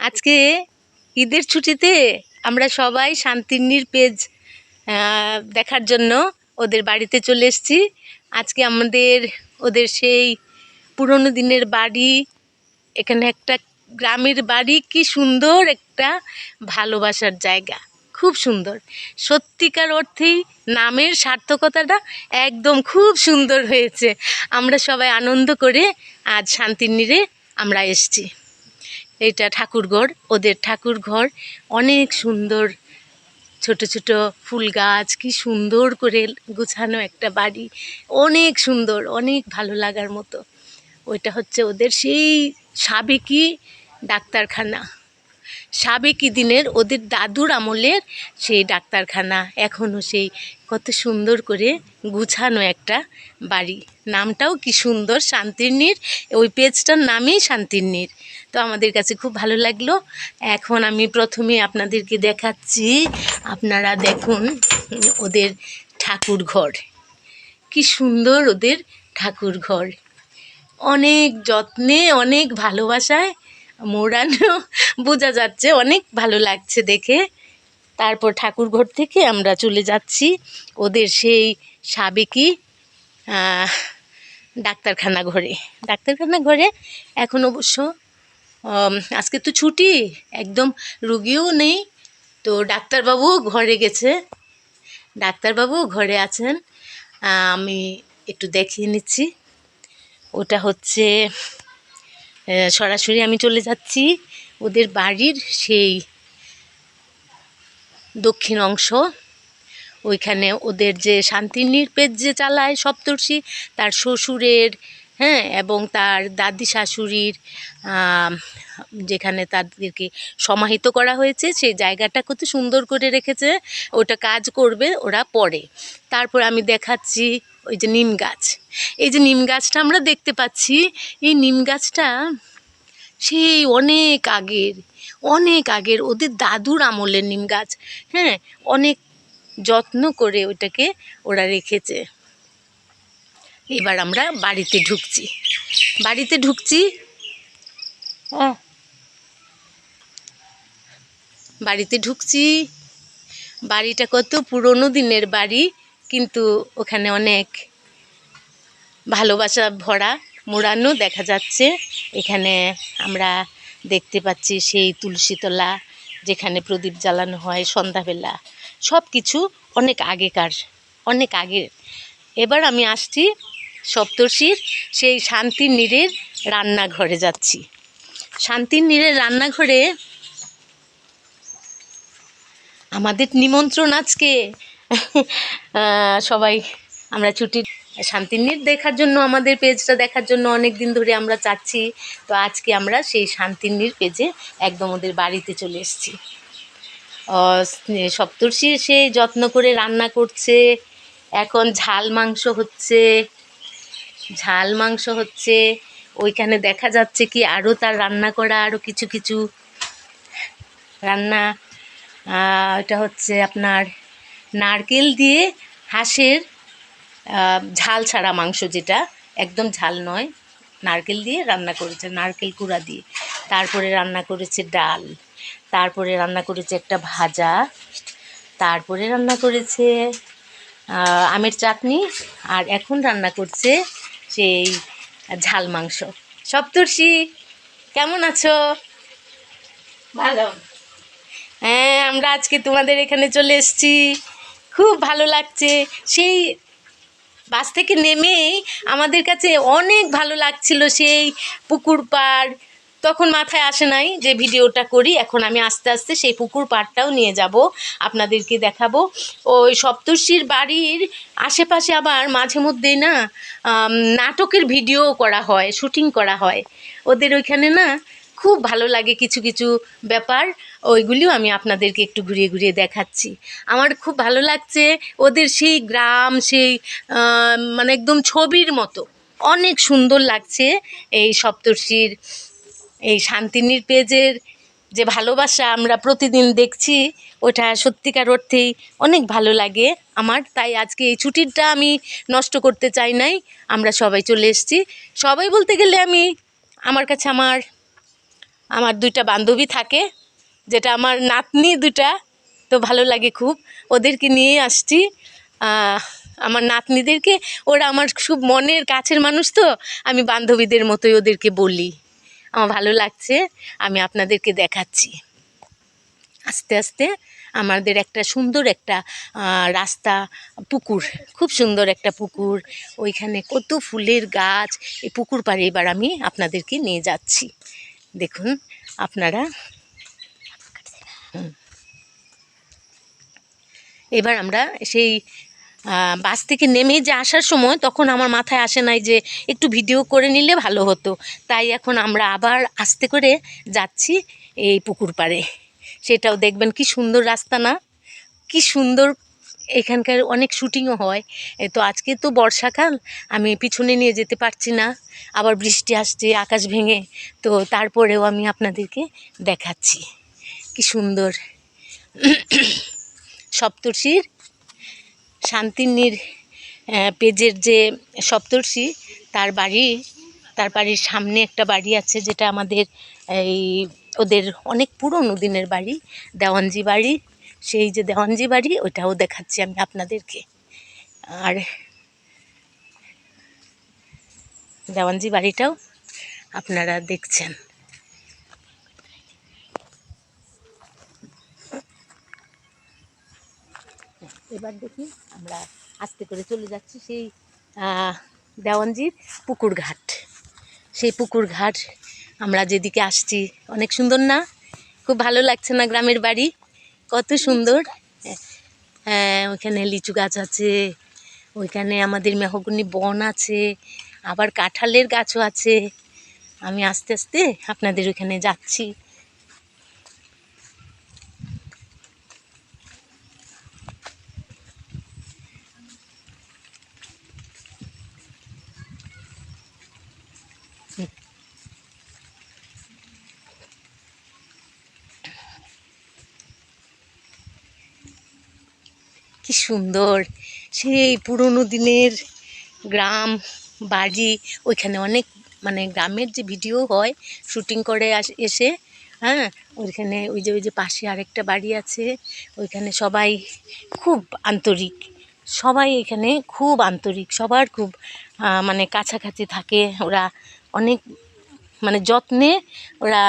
আজকে ঈদের ছুটিতে আমরা সবাই শান্তিনীর পেজ দেখার জন্য ওদের বাড়িতে চলে এসেছি। আজকে আমাদের, ওদের সেই পুরনো দিনের বাড়ি, এখানে একটা গ্রামের বাড়ি, কি সুন্দর একটা ভালোবাসার জায়গা, খুব সুন্দর। সত্যিকার অর্থেই নামের সার্থকতাটা একদম খুব সুন্দর হয়েছে। আমরা সবাই আনন্দ করে আজ শান্তিনীরে আমরা এসেছি। এইটা ঠাকুরঘর ওদের ঠাকুরঘর অনেক সুন্দর ছোট ছোট ফুল গাছ, কি সুন্দর করে গুছানো একটা বাড়ি। অনেক সুন্দর, অনেক ভালো লাগার মতো। ওইটা হচ্ছে ওদের সেই সাবেকি ডাক্তারখানা। সাবেকি দিনের ওদের দাদুর আমলের সেই ডাক্তারখানা। এখনও সেই কত সুন্দর করে গুছানো একটা বাড়ি। নামটাও কি সুন্দর শান্তিনীর ওই পেজটার নামই শান্তিনীর তো আমাদের কাছে খুব ভালো লাগল। এখন আমি প্রথমে আপনাদেরকে দেখাচ্ছি। আপনারা দেখুন ওদের ঠাকুর ঘর কি সুন্দর ওদের ঠাকুর ঘর অনেক যত্নে, অনেক ভালোবাসায় মোড়ানো বোঝা যাচ্ছে, অনেক ভালো লাগছে দেখে। তারপর ঠাকুর ঘর থেকে আমরা চলে যাচ্ছি। ওদের সেই সাবেকি ডাক্তারখানা ঘরে। ডাক্তারখানা ঘরে এখন অবশ্য আজকে তো ছুটি, একদম রুগীও নেই। তো ডাক্তারবাবু ঘরে গেছে। ডাক্তারবাবু ঘরে আছেন। আমি একটু দেখিয়ে নিচ্ছি। ওটা হচ্ছে সরাসরি আমি চলে যাচ্ছি ওদের বাড়ির সেই দক্ষিণ অংশ। ওইখানে ওদের যে শান্তিনির্পেদ যে চালায় সপ্তর্ষি, তার শ্বশুরের হ্যাঁ এবং তার দাদি শাশুড়ির যেখানে তাদেরকে সমাহিত করা হয়েছে, সেই জায়গাটা কত সুন্দর করে রেখেছে, ওটা কাজ করবে ওরা পরে। তারপর আমি দেখাচ্ছি ওই যে নিম গাছ। এই যে নিম গাছটা আমরা দেখতে পাচ্ছি, এই নিম গাছটা সেই অনেক আগের অনেক আগের ওদের দাদুর আমলের নিম গাছ। হ্যাঁ অনেক যত্ন করে ওটাকে ওরা রেখেছে। এবার আমরা বাড়িতে ঢুকছি। বাড়িতে ঢুকছি। হ্যাঁ বাড়িতে ঢুকছি। বাড়িটা কত পুরনো দিনের বাড়ি, কিন্তু ওখানে অনেক ভালোবাসা ভরা মোড়ানো দেখা যাচ্ছে। এখানে আমরা দেখতে পাচ্ছি সেই তুলসীতলা যেখানে প্রদীপ জ্বালানো হয় সন্ধ্যাবেলা। সব কিছু অনেক আগেকার, অনেক আগের। এবার আমি আসছি সপ্তর্ষির, সেই শান্তির নীরের রান্নাঘরে যাচ্ছি। শান্তির নীরের রান্নাঘরে আমাদের নিমন্ত্রণ আজকে। সবাই আমরা ছুটির শান্তিনীর দেখার জন্য, আমাদের পেজটা দেখার জন্য অনেক দিন ধরে আমরা চাচ্ছি। তো আজকে আমরা সেই শান্তিনীর পেজে একদম ওদের বাড়িতে চলে এসেছি। সপ্তর্ষি সে যত্ন করে রান্না করছে, এখন ঝাল মাংস হচ্ছে, ঝাল মাংস হচ্ছে, ওইখানে দেখা যাচ্ছে কি আরও তার রান্না করা আরও কিছু কিছু রান্না। এটা হচ্ছে আপনার নারকেল দিয়ে হাঁসের ঝাল ছাড়া মাংস যেটা, একদম ঝাল নয়। নারকেল দিয়ে রান্না করেছে, নারকেল কুড়া দিয়ে। তারপরে রান্না করেছে ডাল। তারপরে রান্না করেছে একটা ভাজা। তারপরে রান্না করেছে আমের চাটনি। আর এখন রান্না করছে সেই ঝাল মাংস। সপ্তর্ষি, কেমন আছো? ভালো। হ্যাঁ আমরা আজকে তোমাদের এখানে চলে এসেছি। খুব ভালো লাগছে। সেই বাস থেকে নেমেই আমাদের কাছে অনেক ভালো লাগছিল সেই পুকুর পাড়। তখন মাথায় আসে নাই যে ভিডিওটা করি, এখন আমি আস্তে আস্তে সেই পুকুর পাড়টাও নিয়ে যাব, আপনাদেরকে দেখাবো। ওই সপ্তর্ষির বাড়ির আশেপাশে আবার মাঝে মধ্যেই না নাটকের ভিডিও করা হয়, শুটিং করা হয়। ওদের ওইখানে না খুব ভালো লাগে কিছু কিছু ব্যাপার। ওইগুলিও আমি আপনাদেরকে একটু ঘুরিয়ে ঘুরিয়ে দেখাচ্ছি। আমার খুব ভালো লাগছে ওদের সেই গ্রাম, সেই মানে একদম ছবির মতো। অনেক সুন্দর লাগছে এই সপ্তর্ষির, এই শান্তিনীর পেজের যে ভালোবাসা আমরা প্রতিদিন দেখছি, ওটা সত্যিকার অর্থেই অনেক ভালো লাগে আমার। তাই আজকে এই ছুটিটা আমি নষ্ট করতে চাই নাই। আমরা সবাই চলে এসেছি। সবাই বলতে গেলে আমি, আমার কাছে আমার আমার দুইটা বান্ধবী থাকে, যেটা আমার নাতনি দুটা তো ভালো লাগে খুব। ওদেরকে নিয়ে আসছি। আমার নাতনিদেরকে, ওরা আমার খুব মনের কাছের মানুষ তো, আমি বান্ধবীদের মতোই ওদেরকে বলি। আমার ভালো লাগছে, আমি আপনাদেরকে দেখাচ্ছি। আস্তে আস্তে আমাদের একটা সুন্দর একটা রাস্তা, পুকুর, খুব সুন্দর একটা পুকুর। ওইখানে কত ফুলের গাছ, এই পুকুর পাড়ে এবার আমি আপনাদেরকে নিয়ে যাচ্ছি। দেখুন, আপনারা এবার আমরা সেই বাস থেকে নেমে যে আসার সময় তখন আমার মাথায় আসে নাই যে একটু ভিডিও করে নিলে ভালো হতো। তাই এখন আমরা আবার আস্তে করে যাচ্ছি এই পুকুর পাড়ে। সেটাও দেখবেন কি সুন্দর রাস্তা না? কি সুন্দর এখানকার অনেক শুটিংও হয়। তো আজকে তো বর্ষাকাল, আমি পিছনে নিয়ে যেতে পারছি না। আবার বৃষ্টি আসছে, আকাশ ভেঙে, তো তারপরেও আমি আপনাদেরকে দেখাচ্ছি। কি সুন্দর। সপ্তর্ষির শান্তিনীর পেজের যে সপ্তর্ষি, তার বাড়ি, তার বাড়ির সামনে একটা বাড়ি আছে, যেটা আমাদের এই, ওদের অনেক পুরনো দিনের বাড়ি, দেওয়ানজি বাড়ি। সেই যে দেওয়ানজি বাড়ি, ওটাও দেখাচ্ছি আমি আপনাদেরকে। আর দেওয়ানজি বাড়িটাও আপনারা দেখছেন। এবার দেখি আমরা আস্তে করে চলে যাচ্ছি সেই দেওয়ানজির পুকুর ঘাট। সেই পুকুর ঘাট আমরা যেদিকে আসছি, অনেক সুন্দর না? খুব ভালো লাগছে না গ্রামের বাড়ি? কত সুন্দর। হ্যাঁ ওইখানে লিচু গাছ আছে, ওইখানে আমাদের মেহগুনি বন আছে, আবার কাঁঠালের গাছও আছে। আমি আস্তে আস্তে আপনাদের ওইখানে যাচ্ছি। সুন্দর। সেই পুরনো দিনের গ্রাম, বাড়ি, ওইখানে অনেক মানে গ্রামের যে ভিডিও হয় শুটিং করে এসে হ্যাঁ? ওইখানে ওই যে ওই যে পাশে আরেকটা বাড়ি আছে, ওইখানে সবাই খুব আন্তরিক। সবাই এখানে খুব আন্তরিক, সবার খুব মানে কাছাকাছি থাকে। ওরা অনেক মানে যত্নে ওরা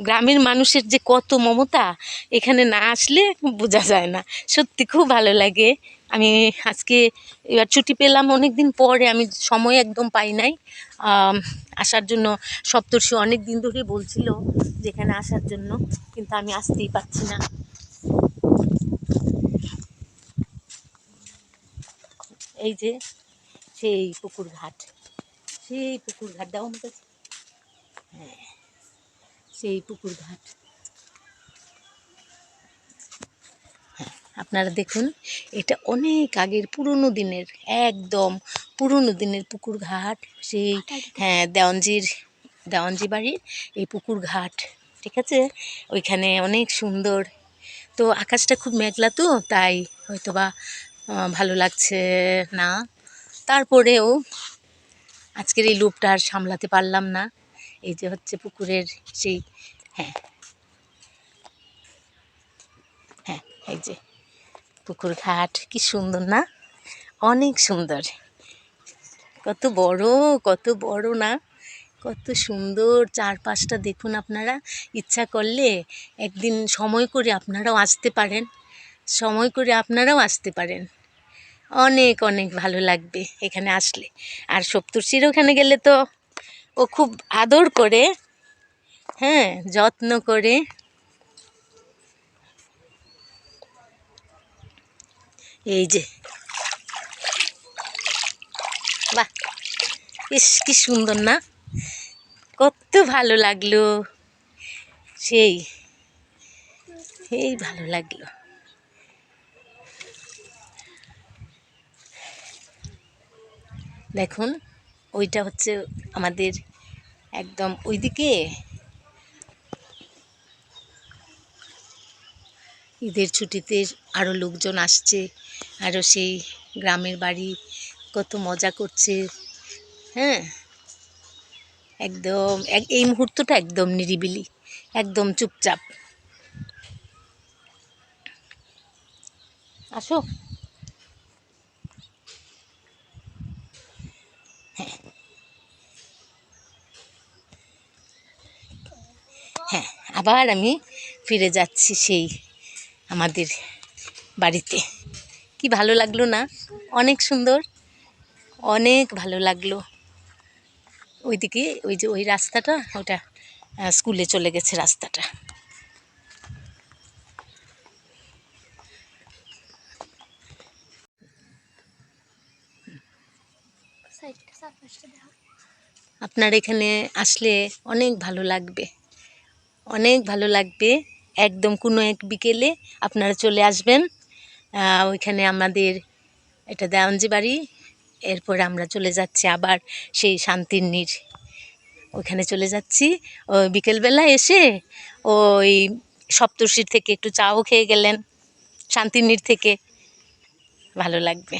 গ্রামের মানুষের যে কত মমতা, এখানে না আসলে বোঝা যায় না। সত্যি খুব ভালো লাগে। আমি আজকে এবার ছুটি পেলাম অনেক দিন পরে আমি সময় একদম পাই নাই। আসার জন্য সপ্তর্ষি অনেক দিন ধরে বলছিল যেখানে আসার জন্য, কিন্তু আমি আসতেই পারছি না। এই যে, সেই পুকুর ঘাট। সেই পুকুর ঘাট দাও আমার কাছে হ্যাঁ। সেই পুকুর ঘাট। আপনারা দেখুন, এটা অনেক আগের পুরনো দিনের, একদম পুরনো দিনের পুকুর ঘাট। সেই হ্যাঁ দেওয়ানজির, দেওয়ানজি বাড়ির এই পুকুর ঘাট, ঠিক আছে? ওইখানে অনেক সুন্দর। তো আকাশটা খুব মেঘলা তো, তাই হয়তোবা ভালো লাগছে না। তারপরেও আজকের এই লোভটা আর সামলাতে পারলাম না। এই যে হচ্ছে পুকুরের সেই হ্যাঁ। হ্যাঁ এই যে পুকুর ঘাট, কি সুন্দর না? অনেক সুন্দর। কত বড় কত বড় না? কত সুন্দর চারপাশটা দেখুন আপনারা। ইচ্ছা করলে একদিন সময় করে আপনারাও আসতে পারেন। সময় করে আপনারাও আসতে পারেন। অনেক অনেক ভালো লাগবে এখানে আসলে। আর সপ্তর্ষির ওখানে গেলে তো ও খুব আদর করে হ্যাঁ যত্ন করে। এই যে। বাহ, ইস, কি সুন্দর না? কত ভালো লাগল। সেই, এই ভালো লাগল। দেখুন, ওইটা হচ্ছে আমাদের একদম ওইদিকে। ঈদের ছুটিতে আরও লোকজন আসছে আরও সেই গ্রামের বাড়ি কত মজা করছে হ্যাঁ? একদম, এক- এই মুহূর্তটা একদম নিরিবিলি, একদম চুপচাপ। আসো হ্যাঁ আবার আমি ফিরে যাচ্ছি সেই আমাদের বাড়িতে। কি ভালো লাগল না? অনেক সুন্দর অনেক ভালো লাগল। ওইদিকে ওই যে ওই রাস্তাটা ওটা স্কুলে চলে গেছে রাস্তাটা। আপনার এখানে আসলে অনেক ভালো লাগবে। অনেক ভালো লাগবে। একদম কোনো এক বিকেলে আপনারা চলে আসবেন। ওইখানে আমাদের এটা দেওয়ানজি বাড়ি, এরপর আমরা চলে যাচ্ছি আবার সেই শান্তির ওইখানে চলে যাচ্ছি। ওই বিকেলবেলা এসে ওই সপ্তর্ষির থেকে একটু চাও খেয়ে গেলেন। শান্তির নীর থেকে। ভালো লাগবে।